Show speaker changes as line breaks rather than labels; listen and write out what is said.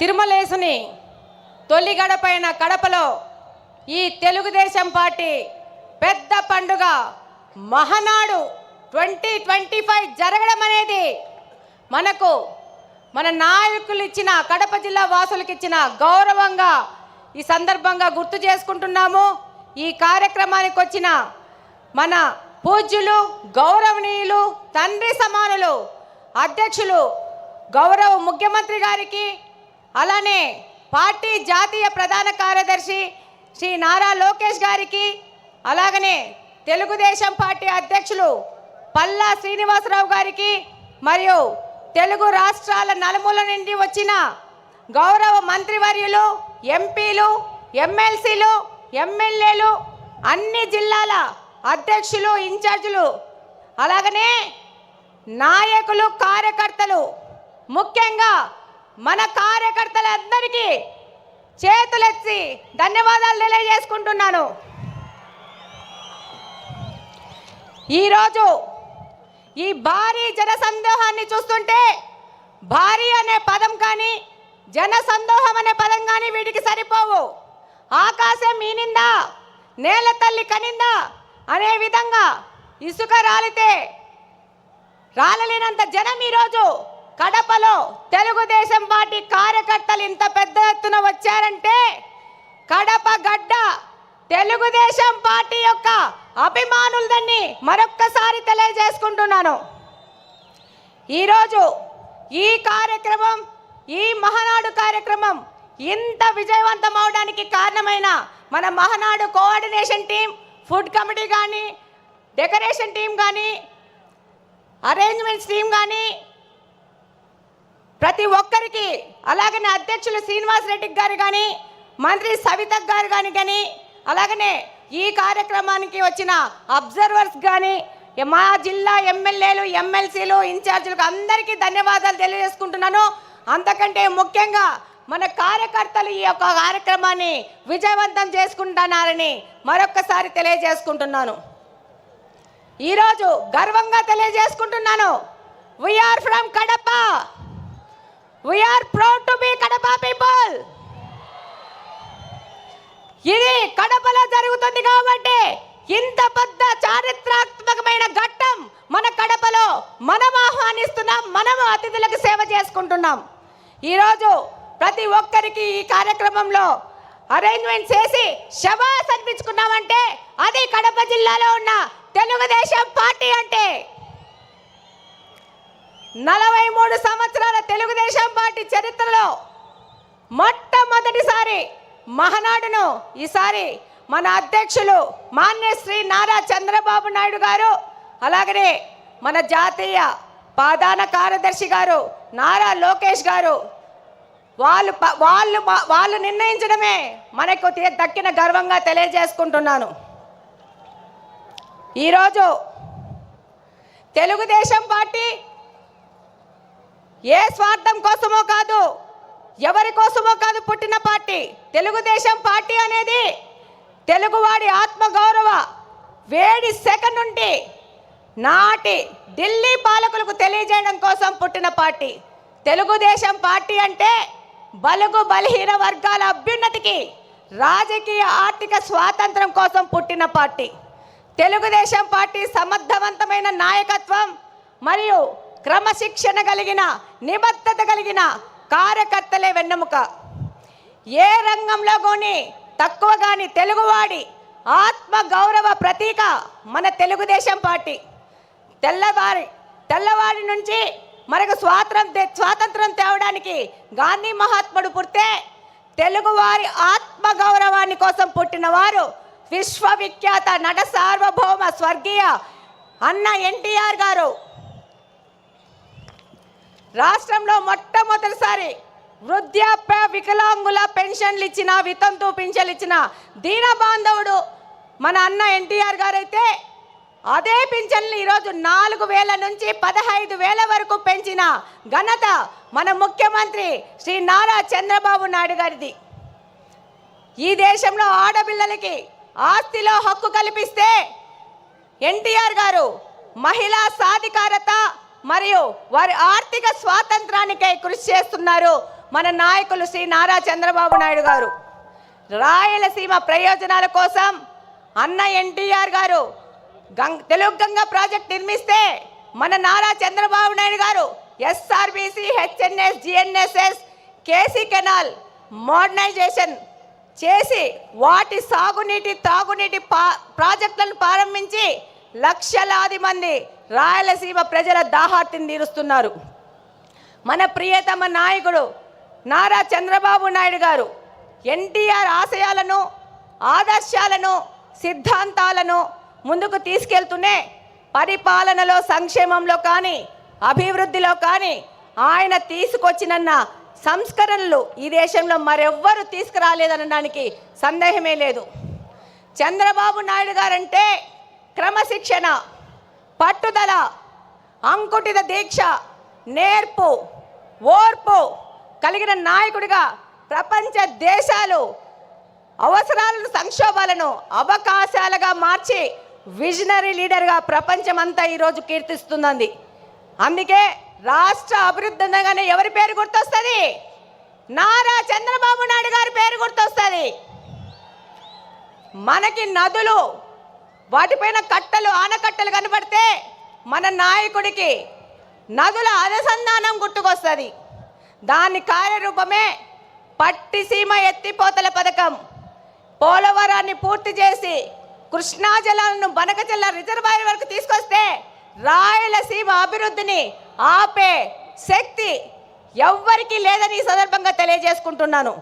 తిరుమలేసుని తొలిగడ పైన కడపలో ఈ తెలుగుదేశం పార్టీ పెద్ద పండుగ మహనాడు ట్వంటీ ట్వంటీ ఫైవ్ జరగడం అనేది మనకు మన నాయకులు ఇచ్చిన కడప జిల్లా వాసులకు ఇచ్చిన గౌరవంగా ఈ సందర్భంగా గుర్తు చేసుకుంటున్నాము. ఈ కార్యక్రమానికి వచ్చిన మన పూజ్యులు గౌరవనీయులు తండ్రి సమానులు అధ్యక్షులు గౌరవ ముఖ్యమంత్రి గారికి అలానే పార్టీ జాతీయ ప్రధాన కార్యదర్శి శ్రీ నారా లోకేష్ గారికి అలాగనే తెలుగుదేశం పార్టీ అధ్యక్షులు పల్లా శ్రీనివాసరావు గారికి మరియు తెలుగు రాష్ట్రాల నలుమూల నుండి వచ్చిన గౌరవ మంత్రివర్యులు ఎంపీలు ఎమ్మెల్సీలు ఎమ్మెల్యేలు అన్ని జిల్లాల అధ్యక్షులు ఇన్ఛార్జులు అలాగనే నాయకులు కార్యకర్తలు ముఖ్యంగా మన కార్యకర్తలందరికీ చేతులెత్తి ధన్యవాదాలు తెలియజేసుకుంటున్నాను. ఈరోజు ఈ భారీ జన సందోహాన్ని చూస్తుంటే భారీ అనే పదం కానీ జన సందోహం అనే పదం కానీ వీటికి సరిపోవు. ఆకాశం మీనిందా నేల తల్లి కనిందా అనే విధంగా ఇసుక రాలితే రాలలేనంత జనం ఈరోజు కడపలో తెలుగుదేశం పార్టీ కార్యకర్తలు ఇంత పెద్ద ఎత్తున వచ్చారంటే కడప గడ్డ తెలుగుదేశం పార్టీ యొక్క అభిమానులదని మరొక్కసారి తెలియజేసుకుంటున్నాను. ఈరోజు ఈ కార్యక్రమం ఈ మహనాడు కార్యక్రమం ఇంత విజయవంతం అవడానికి కారణమైన మన Mahanadu coordination team food committee కానీ డెకరేషన్ టీం కానీ అరేంజ్మెంట్స్ టీం కానీ ప్రతి ఒక్కరికి అలాగనే అధ్యక్షులు శ్రీనివాస్ రెడ్డి గారు కానీ మంత్రి సవిత గారు కానీ కానీ అలాగనే ఈ కార్యక్రమానికి వచ్చిన అబ్జర్వర్స్ కానీ మా జిల్లా ఎమ్మెల్యేలు ఎమ్మెల్సీలు ఇన్ఛార్జీలకు అందరికీ ధన్యవాదాలు తెలియజేసుకుంటున్నాను. అంతకంటే ముఖ్యంగా మన కార్యకర్తలు ఈ యొక్క కార్యక్రమాన్ని విజయవంతం చేసుకుంటున్నారని మరొక్కసారి తెలియజేసుకుంటున్నాను. ఈరోజు గర్వంగా తెలియజేసుకుంటున్నాను. We are from Kadapa we are proud to be Kadapa people ఇది కడపలో జరుగుతుంది కాబట్టి ఇంత పెద్ద చారిత్రాత్మకమైన ఘట్టం మన కడపలో మనం ఆహ్వానిస్తున్నాం మనం అతిథులకు సేవ చేసుకుంటున్నాం. ఈరోజు ప్రతి ఒక్కరికి ఈ కార్యక్రమంలో అరేంజ్మెంట్ చేసి శవాస్ అనిపించుకున్నామంటే అది కడప జిల్లాలో ఉన్న తెలుగుదేశం పార్టీ అంటే నలభై మూడు సంవత్సరాల తెలుగు చరిత్రలో మొట్టమొదటిసారి మహనాడును ఈసారి మన అధ్యక్షులు మాన్య శ్రీ నారా చంద్రబాబు నాయుడు గారు అలాగనే మన జాతీయ ప్రధాన కార్యదర్శి గారు నారా లోకేష్ గారు వాళ్ళు వాళ్ళు వాళ్ళు నిర్ణయించడమే మనకు దక్కిన గర్వంగా తెలియజేసుకుంటున్నాను. ఈరోజు తెలుగుదేశం పార్టీ ఏ స్వార్థం కోసమో కాదు ఎవరి కోసమో కాదు పుట్టిన పార్టీ. తెలుగుదేశం పార్టీ అనేది తెలుగువాడి ఆత్మగౌరవ వేడి సెకండ్ నుండి నాటి ఢిల్లీ పాలకులకు తెలియజేయడం కోసం పుట్టిన పార్టీ. తెలుగుదేశం పార్టీ అంటే బలుగు బలహీన వర్గాల అభ్యున్నతికి రాజకీయ ఆర్థిక స్వాతంత్రం కోసం పుట్టిన పార్టీ. తెలుగుదేశం పార్టీ సమర్థవంతమైన నాయకత్వం మరియు క్రమశిక్షణ కలిగిన నిబద్ధత కలిగిన కార్యకర్తలే వెన్నెముక. ఏ రంగంలో కానీ తక్కువ కానీ తెలుగువాడి ఆత్మ గౌరవ ప్రతీక మన తెలుగుదేశం పార్టీ. తెల్లవారి తెల్లవారి నుంచి మనకు స్వాతంత్రం స్వాతంత్రం తేవడానికి గాంధీ మహాత్ముడు పుడితే తెలుగువారి ఆత్మ గౌరవాన్ని కోసం పుట్టిన వారు విశ్వవిఖ్యాత నట సార్వభౌమ స్వర్గీయ అన్న ఎన్టీఆర్ గారు. రాష్ట్రంలో మొట్టమొదటిసారి వృద్ధాప్య వికలాంగుల పెన్షన్లు ఇచ్చిన వితంతు పింఛన్లు ఇచ్చిన దీన బాంధవుడు మన అన్న ఎన్టీఆర్ గారైతే అదే పింఛన్లు ఈరోజు నాలుగు వేల నుంచి పదహైదు వేల వరకు పెంచిన ఘనత మన ముఖ్యమంత్రి శ్రీ నారా చంద్రబాబు నాయుడు గారిది. ఈ దేశంలో ఆడపిల్లలకి ఆస్తిలో హక్కు కల్పిస్తే ఎన్టీఆర్ గారు మహిళా సాధికారత మరియు వారి ఆర్థిక స్వాతంత్రానికై కృషి చేస్తున్నారు మన నాయకులు శ్రీ నారా చంద్రబాబు నాయుడు గారు. రాయలసీమ ప్రయోజనాల కోసం అన్న ఎన్టీఆర్ గారు గంగ తెలుగు గంగ ప్రాజెక్ట్ నిర్మిస్తే మన Nara Chandrababu Naidu garu SRBC HNS GNSS KC canal modernisation చేసి వాటి సాగునీటి తాగునీటి పా ప్రాజెక్టులను ప్రారంభించి లక్షలాది మంది రాయలసీమ ప్రజల దాహార్తిని తీరుస్తున్నారు. మన ప్రియతమ నాయకుడు నారా చంద్రబాబు నాయుడు గారు ఎన్టీఆర్ ఆశయాలను ఆదర్శాలను సిద్ధాంతాలను ముందుకు తీసుకెళ్తూనే పరిపాలనలో సంక్షేమంలో కానీ అభివృద్ధిలో కానీ ఆయన తీసుకొచ్చినన్న సంస్కరణలు ఈ దేశంలో మరెవ్వరూ తీసుకురాలేదనడానికి సందేహమే లేదు. చంద్రబాబు నాయుడు గారంటే క్రమశిక్షణ. పట్టుదల అంకుటిత దీక్ష నేర్పు ఓర్పు కలిగిన నాయకుడిగా ప్రపంచ దేశాలు అవసరాలను సంక్షోభాలను అవకాశాలుగా మార్చి విజనరీ లీడర్గా ప్రపంచమంతా ఈరోజు కీర్తిస్తుందండి అందుకే రాష్ట్ర అభివృద్ధి అనగానే ఎవరి పేరు గుర్తొస్తుంది? నారా చంద్రబాబు నాయుడు గారి పేరు గుర్తొస్తుంది. మనకి నదులు వాటిపైన కట్టలు ఆనకట్టలు కనబడితే మన నాయకుడికి నదుల అనుసంధానం గుర్తుకొస్తుంది. దాని కార్యరూపమే పట్టిసీమ ఎత్తిపోతల పథకం. పోలవరాన్ని పూర్తి చేసి కృష్ణా జలాలను బనకజల్ల రిజర్వాయర్ వరకు తీసుకొస్తే రాయలసీమ అభివృద్ధిని ఆపే శక్తి ఎవ్వరికీ లేదని ఈ సందర్భంగా తెలియజేసుకుంటున్నాను.